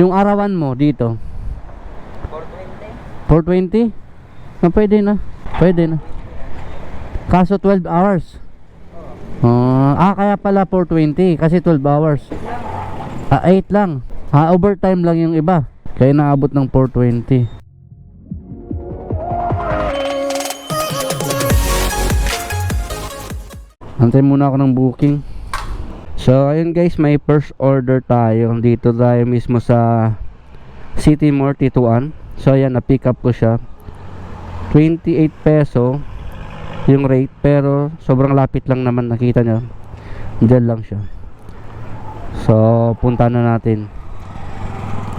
Yung arawan mo dito, 420. 420? Na pwede na. Pwede na. Kaso 12 hours. Ah, ah, kaya pala 420 kasi 12 hours. Ah, 8 lang. Ah, overtime lang yung iba. Kaya naabot ng 420. Antay muna ako ng booking. So, ayun guys, may first order tayo. Dito tayo mismo sa City Mall, Tituan. So, ayan, na-pick up ko siya. 28 peso yung rate. Pero, sobrang lapit lang naman. Nakita nyo. Diyan lang siya. So, punta na natin.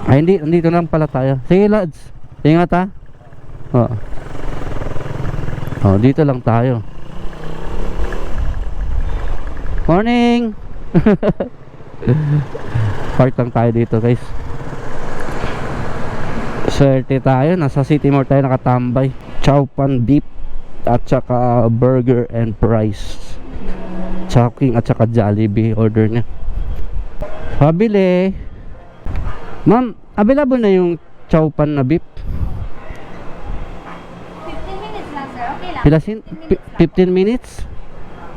Ay, hindi. Nandito na lang pala tayo. Sige, lads. Ingat ha. Oo. Oh, dito lang tayo. Morning! Park lang tayo dito guys. Swerte tayo. Nasa City Mall tayo nakatambay. Chow Pan Deep At saka Burger and Fries. Chowking at saka Jollibee Order niya. Pabili. Ma'am Available na yung Chow Pan na beef? 15 minutes lang, sir. Okay lang. Pilasin? 15 minutes lang. 15 minutes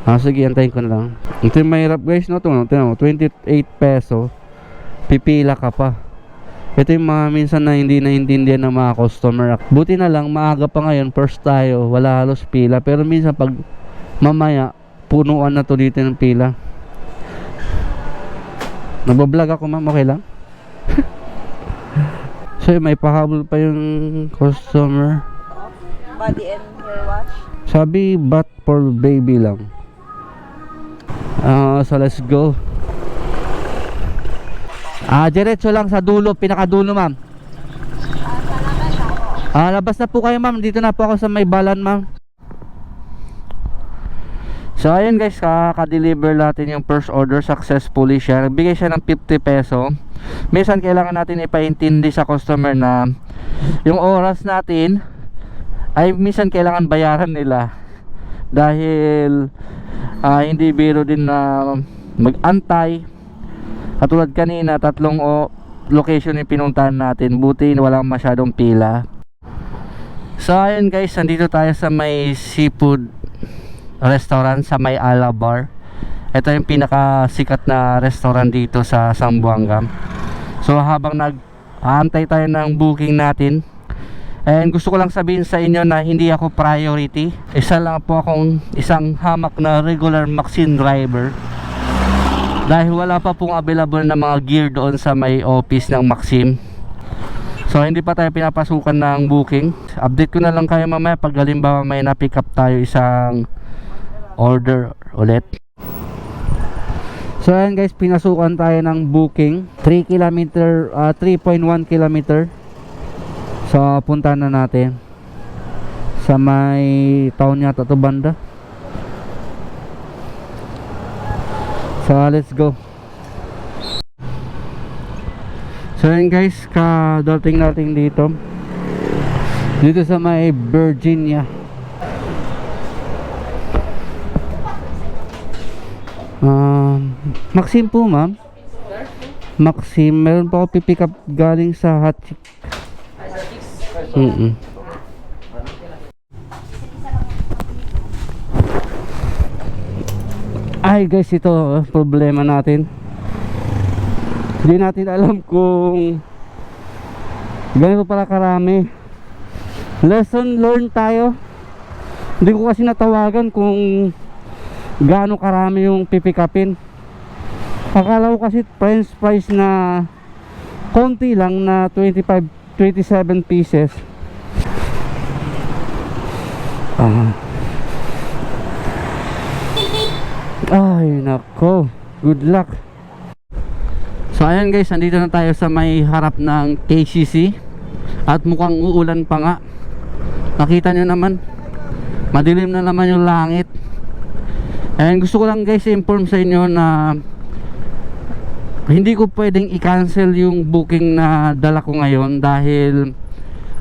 Ah, sige, antayin ko na lang. Ito yung mahirap guys, no? Ito, no? Tingnan mo, 28 peso. Pipila ka pa. Ito yung mga minsan na hindi naintindihan ng mga customer. Buti na lang, maaga pa ngayon, first tayo, wala halos pila. Pero minsan pag mamaya, punuan na to dito ng pila. Nagbablog ako ma'am, okay lang? so, may pahabol pa yung customer. Body and hair wash. Sabi, but for baby lang. Ah, so let's go. Ah, diretso lang sa dulo, pinakadulo, ma'am. Ah, labas na po kayo, ma'am. Dito na po ako sa may balan, ma'am. So, ayun guys, kaka-deliver natin yung first order successfully siya. Nagbigay siya ng 50 peso. Minsan kailangan natin ipaintindi sa customer na yung oras natin ay minsan kailangan bayaran nila dahil ah, hindi biro din na mag-antay. Katulad kanina tatlong o location yung pinuntahan natin. Buti walang masyadong pila. So ayun guys nandito tayo sa may seafood restaurant sa may Alabar ito yung pinaka sikat na restaurant dito sa Sambuanga. So habang nag aantay tayo ng booking natin And gusto ko lang sabihin sa inyo na hindi ako priority. Isa lang po akong isang hamak na regular Maxine driver. Dahil wala pa pong available na mga gear doon sa may office ng Maxim. So hindi pa tayo pinapasukan ng booking. Update ko na lang kayo mamaya pag halimbawa may na-pick up tayo isang order ulit. So ayan guys, pinasukan tayo ng booking. 3 km, ah, 3.1 kilometer. So punta na natin sa may town yata to banda. So let's go. So yun guys, kadating natin dito. Dito sa may Virginia. Um, Maxim po ma'am. Maxim, meron pa ako pipick up galing sa Hot Chick. Mm Ay guys, ito problema natin. Hindi natin alam kung ganito pala karami. Lesson learned tayo. Hindi ko kasi natawagan kung gaano karami yung pipikapin. Akala ko kasi french fries na konti lang na 25 27 pieces. Ay, nako. Good luck. So, ayan guys, nandito na tayo sa may harap ng KCC. At mukhang uulan pa nga. Nakita nyo naman. Madilim na naman yung langit. And gusto ko lang guys i-inform sa inyo na hindi ko pwedeng i-cancel yung booking na dala ko ngayon dahil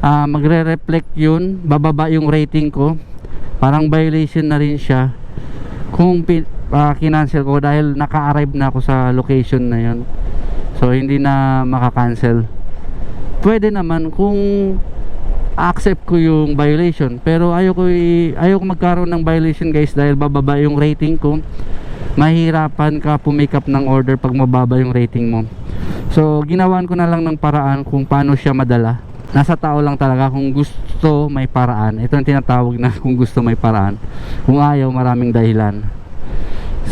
ah, magre-reflect yun, bababa yung rating ko. Parang violation na rin siya kung ah, kinancel ko dahil naka-arrive na ako sa location na yun. So hindi na makakancel. Pwede naman kung accept ko yung violation pero ayoko ayoko magkaroon ng violation guys dahil bababa yung rating ko mahirapan ka pumick up ng order pag mababa yung rating mo so ginawan ko na lang ng paraan kung paano siya madala nasa tao lang talaga kung gusto may paraan. Ito ang tinatawag na kung gusto may paraan. Kung ayaw maraming dahilan.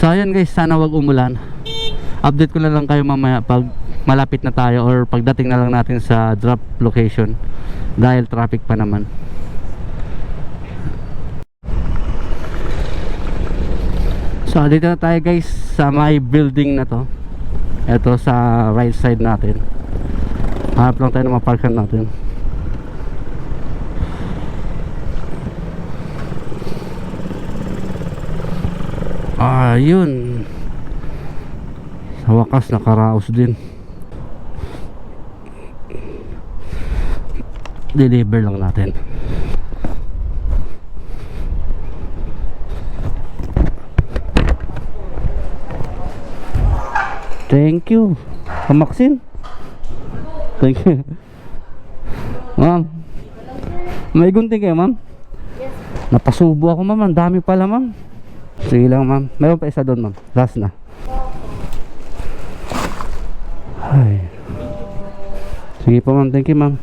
So ayun guys sana wag umulan. Update ko na lang kayo mamaya pag malapit na tayo or pagdating na lang natin sa drop location. Dahil traffic pa naman. So dito na tayo guys sa may building na to. Ito sa right side natin. Hanap lang tayo ng maparkan natin ayun. Sa wakas nakaraos din. Deliver lang natin. Thank you. Kamaksin thank you. Ma'am. May gunting kayo ma'am? Napasubo ako ma'am. Ang dami pala ma'am sige lang ma'am. Meron pa isa doon ma'am. Last na. Ay. Sige po ma'am. Thank you ma'am.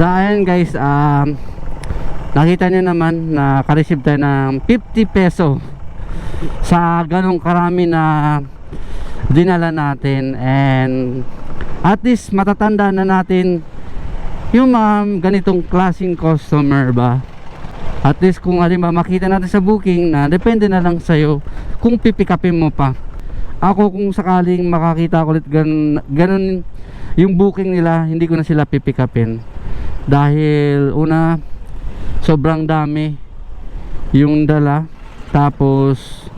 Sa ayan guys, um, nakita nyo naman na ka-receive tayo ng 50 peso sa ganong karami na dinala natin. And at least matatanda na natin yung mga ganitong klaseng customer ba at least kung alin ba makita natin sa booking na depende na lang sa'yo kung pipikapin mo pa. Ako kung sakaling makakita ko ulit ganun, ganun yung booking nila hindi ko na sila pipikapin. Dahil una sobrang dami yung dala. Tapos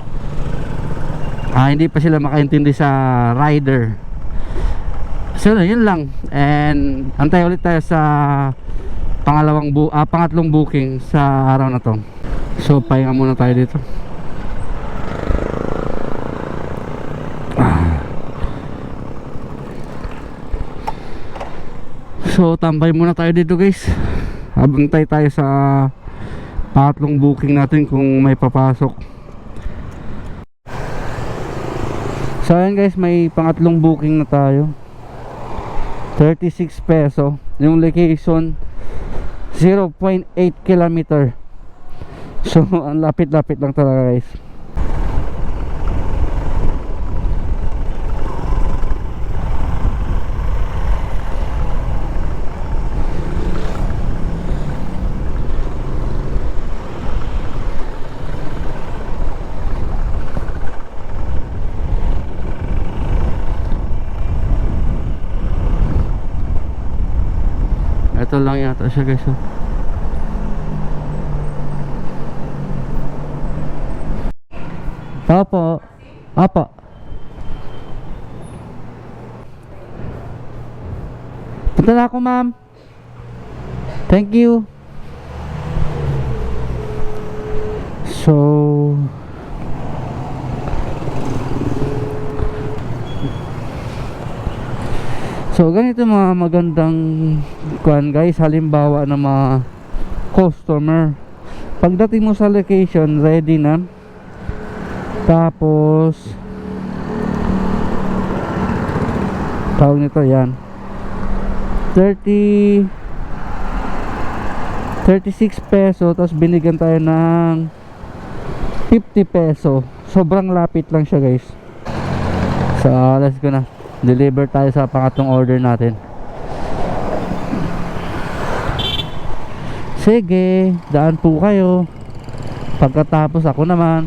ah, hindi pa sila makaintindi sa rider. So yun lang. And antay ulit tayo sa pangalawang bu ah, pangatlong booking sa araw na to. So pahinga muna tayo dito. So tambay muna tayo dito guys. Abantay tayo sa Pangatlong booking natin kung may papasok. So ayan guys. May pangatlong booking na tayo. 36 peso. Yung location 0.8 kilometer. So ang lapit-lapit lang talaga guys Ito lang yata siya guys oh. Opo. Opo. Punta na ako ma'am. Thank you. So So ganito mga magandang kuan guys halimbawa ng mga customer. Pagdating mo sa location ready na. Tapos tawag nito yan. 30 36 peso tapos binigyan tayo ng 50 peso. Sobrang lapit lang siya guys. So let's go na deliver tayo sa pangatlong order natin. Sige daan po kayo. Pagkatapos ako naman.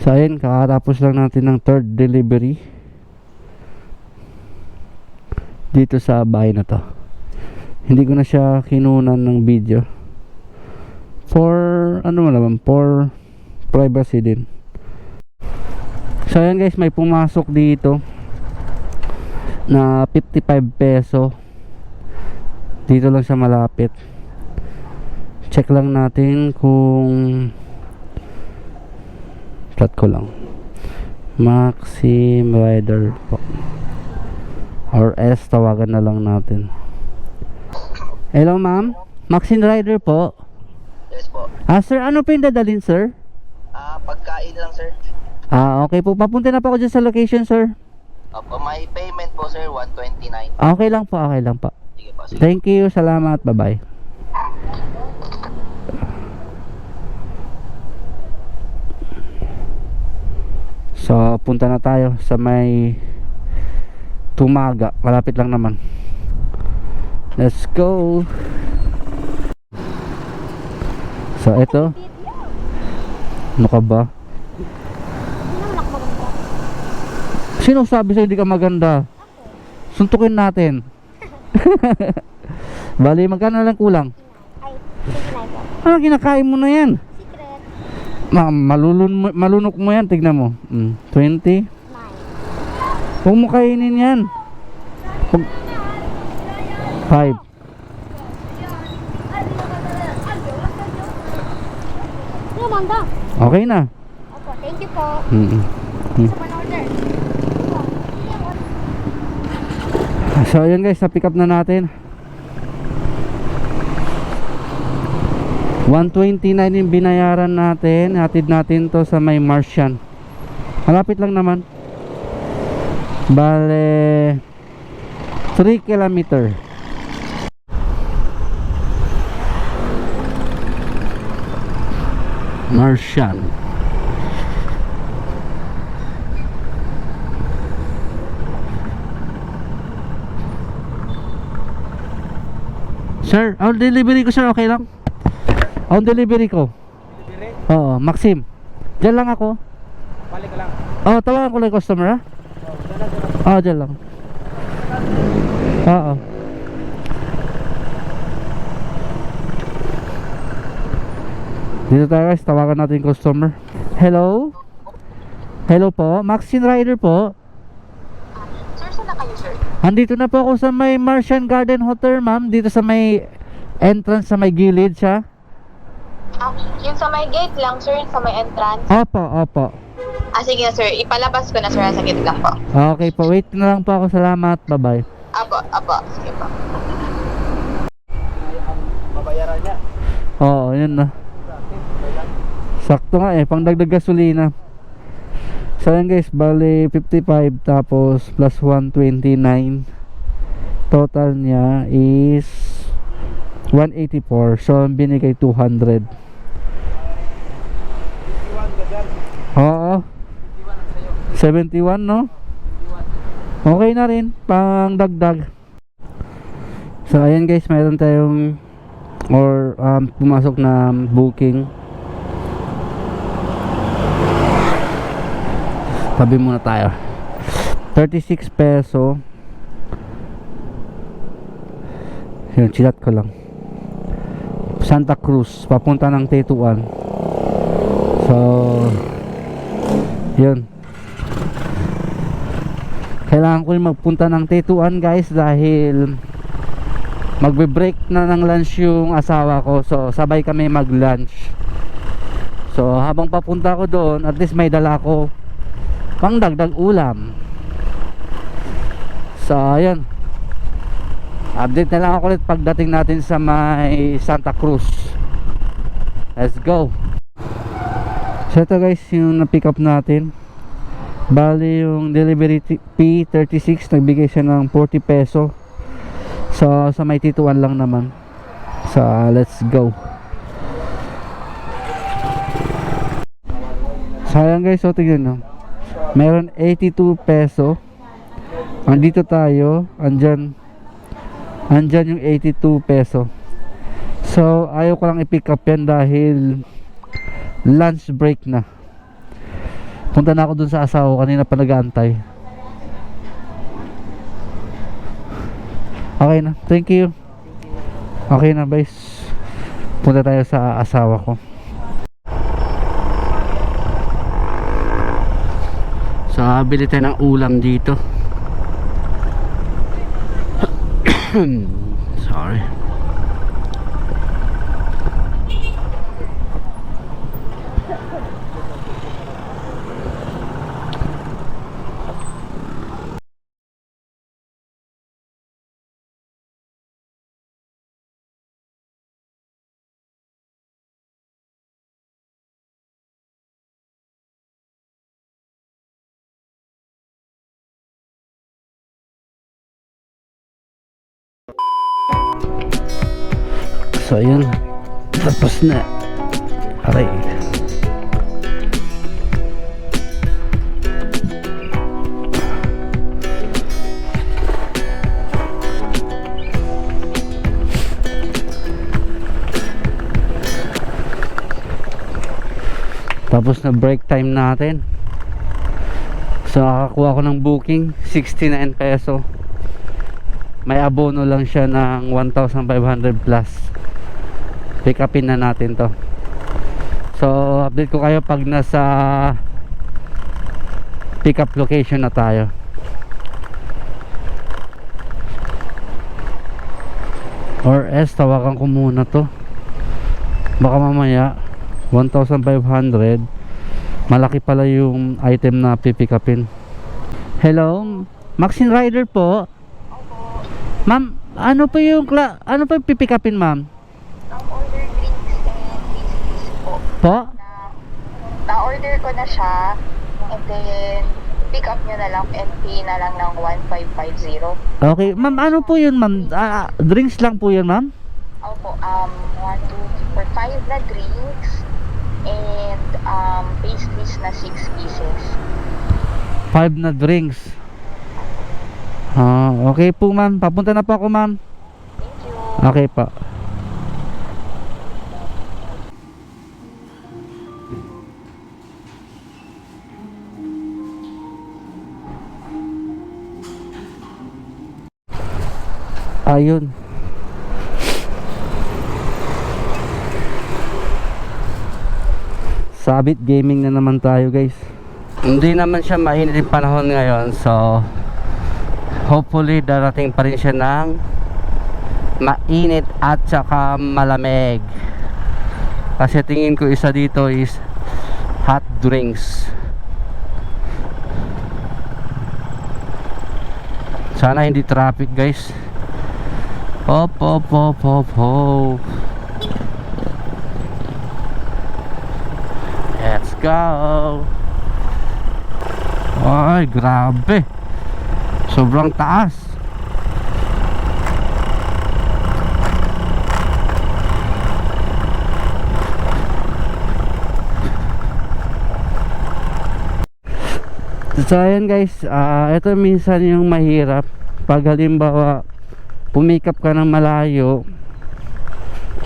So ayun kakatapos lang natin ng third delivery. Dito sa bahay na to. Hindi ko na siya kinunan ng video. For ano mo naman for privacy din So ayan guys, may pumasok dito na 55 peso. Dito lang siya malapit. Check lang natin kung Chat ko lang. Maxim Rider po. Or S, tawagan na lang natin. Hello, ma'am. Maxim Rider po. Yes po. Ah, sir, ano po yung dadalhin, sir? Ah, pagkain lang sir. Ah, okay po. Papunta na po ako dyan sa location, sir. Opo, may payment po sir, 129. Okay lang po, okay lang po. Sige po, sige. Thank you, salamat, bye-bye. So, punta na tayo sa may Tumaga. Malapit lang naman. Let's go. So, ito. Ano ka ba? Sino sabi sa'yo hindi ka maganda? Suntukin natin. Bali, magkano lang kulang? Ay. Ano kinakain mo na yan? Secret. Ma malulun mo- malunok mo yan, tignan mo. Mm, 20. 9. Huwag mo kainin yan. Huwag. 5. Ano, Manda? Okay na. Opo, thank you po. Mm Sa one order. So, ayun guys, na-pick up na natin. 129 yung binayaran natin. Hatid natin to sa may Martian. Malapit lang naman. Bale, 3 kilometer. Martian. Sir, on delivery ko sir, okay lang? On delivery ko. Delivery? Oo, Maxim. Diyan lang ako. Balik ka lang. Oo, tawagan ko lang yung customer ha. Oo, diyan lang. Oo. Dito tayo guys, tawagan natin yung customer. Hello? Hello po, Maxine Rider po. Sir, saan na kayo, sir? Andito na po ako sa may Martian Garden Hotel, ma'am. Dito sa may entrance sa may gilid siya. Ah, yun sa may gate lang, sir, sa may entrance. Opo, opo. Ah, sige na, sir. Ipalabas ko na, sir. Sa gate lang po. Okay po, wait na lang po ako. Salamat. Bye-bye. Apo, apo. Sige po. Babayaran niya. Oo, yun na. Sakto nga eh, pang dagdag gasolina. So yan guys, bali 55 tapos plus 129. Total niya is 184. So binigay 200. Oo. 71 no? Okay na rin, pang dagdag. So ayan guys, mayroon tayong or um, pumasok na booking tabi muna tayo. 36 peso. Yun chinat ko lang. Santa Cruz papunta ng Tetuan. So yun. Kailangan ko rin magpunta ng Tetuan guys dahil magbe-break na ng lunch yung asawa ko. So sabay kami mag-lunch. So habang papunta ko doon at least may dala ko pang dagdag ulam so ayun update na lang ako ulit pagdating natin sa may Santa Cruz let's go so ito guys yung na-pick up natin bali yung delivery t- P36 nagbigay siya ng 40 peso So, sa may tituan lang naman. So, let's go. Sayang guys, so tingnan nyo. Meron 82 peso. Andito tayo, andyan. Andyan yung 82 peso. So, ayaw ko lang i-pick up yan dahil lunch break na. Punta na ako dun sa asawa ko, kanina pa nag-aantay. Okay na. Thank you. Okay na, guys. Punta tayo sa asawa ko. So, bili tayo ng ulam dito. Sorry. So, yun. Tapos na. Aray. Tapos na break time natin. So nakakuha ko ng booking 69 peso. May abono lang siya ng 1,500 plus. Pick upin na natin to. So update ko kayo pag nasa pick up location na tayo. Or S, tawagan ko muna to. Baka mamaya 1,500 malaki pala yung item na pipick upin hello Maxine Rider po ma'am ano po yung ano po yung pipick upin ma'am po. po Na, na-order ko na siya. And then, pick up nyo na lang and pay na lang ng 1550. okay ma'am ano po yun ma'am Ah, drinks lang po yun ma'am Opo, um, 1, 2, 3, 4, 5 na drinks and um, pastries na 6 pieces. 5 na drinks ah okay po ma'am papunta na po ako ma'am Thank you. okay pa ayun. Sabit gaming na naman tayo guys. Hindi naman siya mainit panahon ngayon so hopefully darating pa rin siya ng mainit at saka malamig. Kasi tingin ko isa dito is hot drinks. Sana hindi traffic guys hop hop hop hop hop. Let's go. Ay grabe. Sobrang taas. So ayan guys, ah ito minsan yung mahirap. Pag halimbawa pumikap ka ng malayo.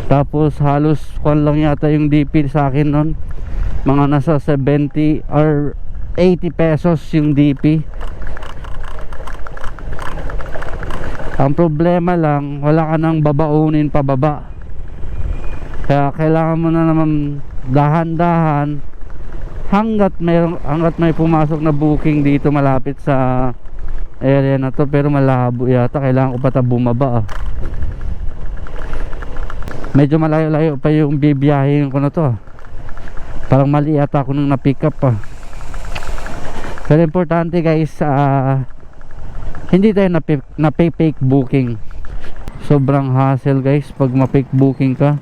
Tapos halos kwan lang yata yung DP sa akin nun. Mga nasa 70 or 80 pesos yung DP ang problema lang wala ka nang babaunin pababa. Kaya kailangan mo na naman dahan-dahan hanggat may hanggat may pumasok na booking dito malapit sa area na to pero malabo yata kailangan ko pa ta bumaba ah. medyo malayo-layo pa yung bibiyahin ko na to ah. parang mali yata ako nung na-pick up ah. pero importante guys ah, hindi tayo na fake booking sobrang hassle guys pag ma-fake booking ka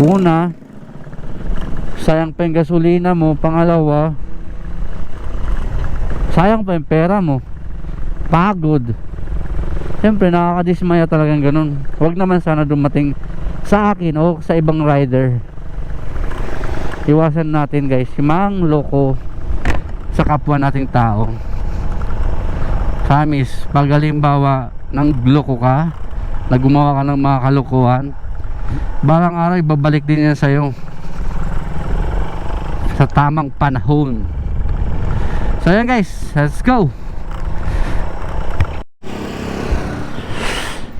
una sayang pa yung gasolina mo pangalawa sayang pa yung pera mo pagod. Siyempre nakakadismaya talagang ganun. Huwag naman sana dumating sa akin o sa ibang rider. Iwasan natin guys yung mga loko sa kapwa nating tao. Kamis, pag halimbawa ng loko ka na gumawa ka ng mga kalokohan balang araw ibabalik din yan sa'yo. Sa tamang panahon. So yan guys let's go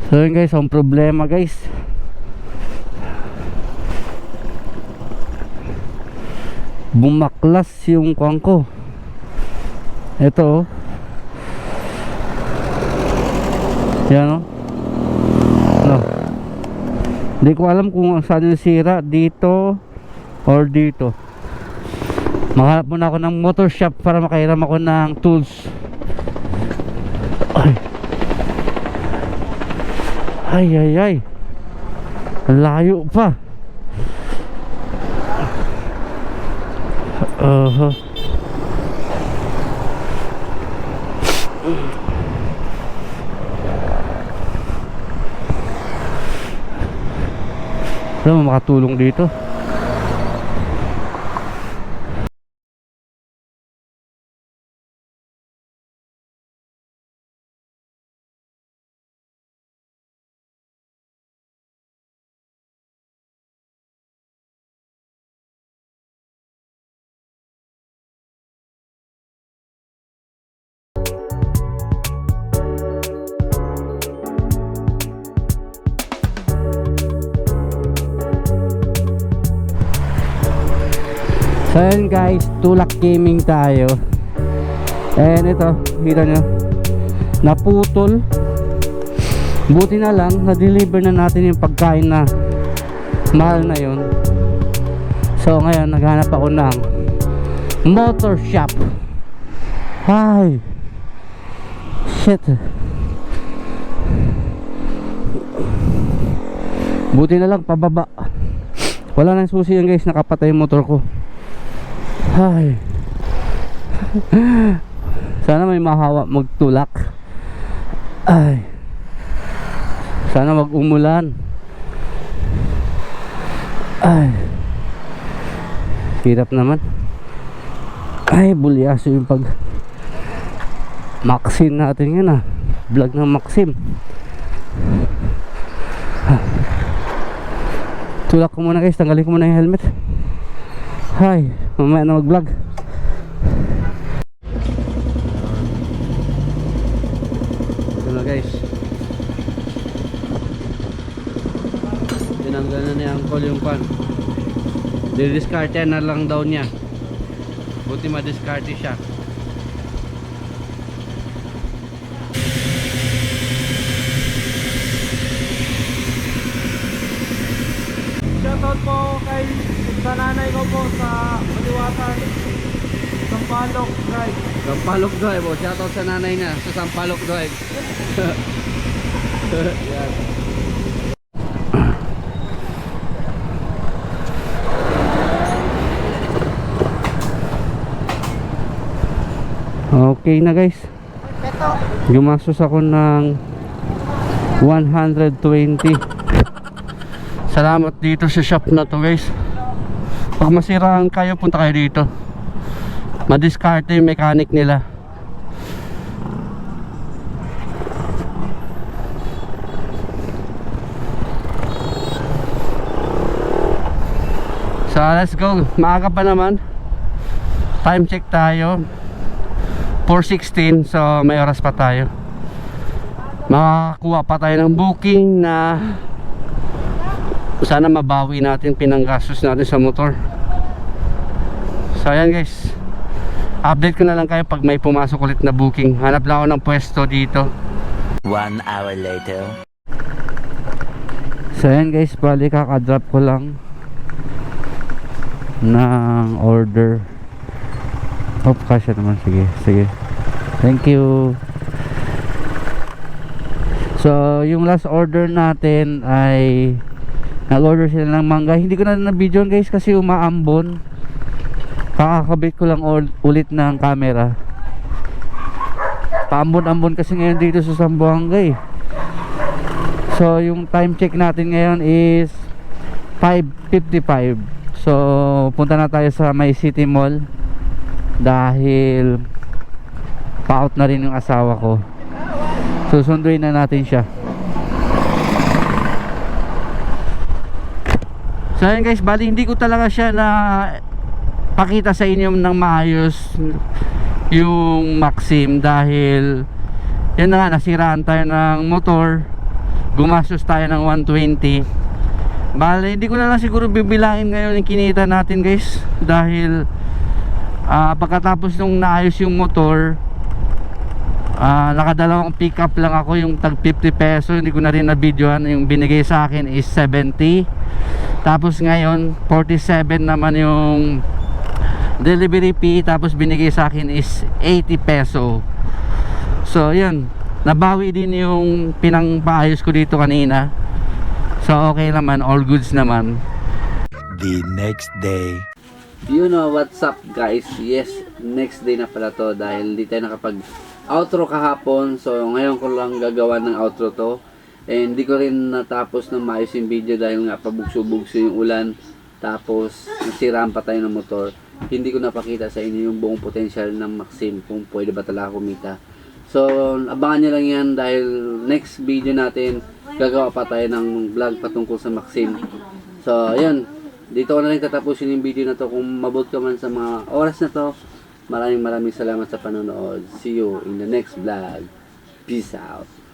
so yan guys ang problema guys bumaklas yung kuwang ko ito oh yan oh no. hindi ko alam kung saan yung sira dito or dito Makahanap muna ako ng motor shop para makairam ako ng tools. Ay. Ay ay ay. Ang Layo pa. Uh Alam mo, makatulong dito. Guys, tulak gaming tayo. And ito, kita nyo, naputol. Buti na lang, na-deliver na natin yung pagkain na mahal na yun. So ngayon, naghanap ako ng motor shop. Hi! Shit. Buti na lang, pababa. Wala nang susi yan guys, nakapatay yung motor ko. Ay. Sana may mahawa magtulak. Ay. Sana wag umulan. Ay. Hirap naman. Ay, bulyaso yung pag Maxim natin yan ah. Vlog ng Maxim. Tulak ko muna guys, tanggalin ko muna yung helmet. Hi, mamaya na mag-vlog. Ito na guys. Tinanggal na ni Uncle yung pan. Didiscarte na lang daw niya. Buti ma-discarte siya. Shoutout po kay sa nanay ko po sa Maliwatan. Sampalok Drive. Sampalok Drive, oh. Shoutout sa nanay niya sa Sampalok Drive. Yan. Okay na guys. Gumastos ako ng 120. Salamat dito sa shop na to guys. Pag masiraan kayo, punta kayo dito. Madiskarte yung mechanic nila. So let's go. Maaga pa naman. Time check tayo. 4.16 so may oras pa tayo. Makakuha pa tayo ng booking na sana mabawi natin pinanggastos natin sa motor. So ayan guys. Update ko na lang kayo pag may pumasok ulit na booking. Hanap lang ako ng pwesto dito. One hour later. so ayan guys. Bali kakadrop ko lang ng order. Oh kasya naman. Sige sige. Thank you. So yung last order natin ay nag-order sila ng mangga. Hindi ko na na-video guys kasi umaambon. Kakakabit ko lang ul- ulit ng camera. Paambon-ambon kasi ngayon dito sa Zamboanga eh. So yung time check natin ngayon is 5.55 so punta na tayo sa May City Mall dahil pa-out na rin yung asawa ko. Susunduin na natin siya so ayun guys bali hindi ko talaga siya na pakita sa inyo ng maayos yung Maxim dahil yun na nga nasiraan tayo ng motor. Gumastos tayo ng 120 bale hindi ko na lang siguro bibilangin ngayon yung kinita natin guys dahil ah, pagkatapos nung naayos yung motor ah, nakadalawang pick up lang ako yung tag 50 peso. Hindi ko na rin na videoan yung binigay sa akin is 70 tapos ngayon 47 naman yung delivery fee. Tapos binigay sa akin is 80 peso. So yun. Nabawi din yung pinangpaayos ko dito kanina. So okay naman. All goods naman. The next day. You know what's up guys? Yes, next day na pala to Dahil di tayo nakapag outro kahapon. So ngayon ko lang gagawa ng outro to And hindi ko rin natapos ng maayos yung video dahil nga pabugso-bugso yung ulan. Tapos nasiraan pa tayo ng motor. Hindi ko napakita sa inyo yung buong potential ng Maxim kung pwede ba talaga kumita. So, abangan nyo lang yan dahil next video natin, gagawa pa tayo ng vlog patungkol sa Maxim. So, ayun. Dito ko na lang tatapusin yung video na to. Kung mabot ka man sa mga oras na to, maraming maraming salamat sa panonood. See you in the next vlog. Peace out.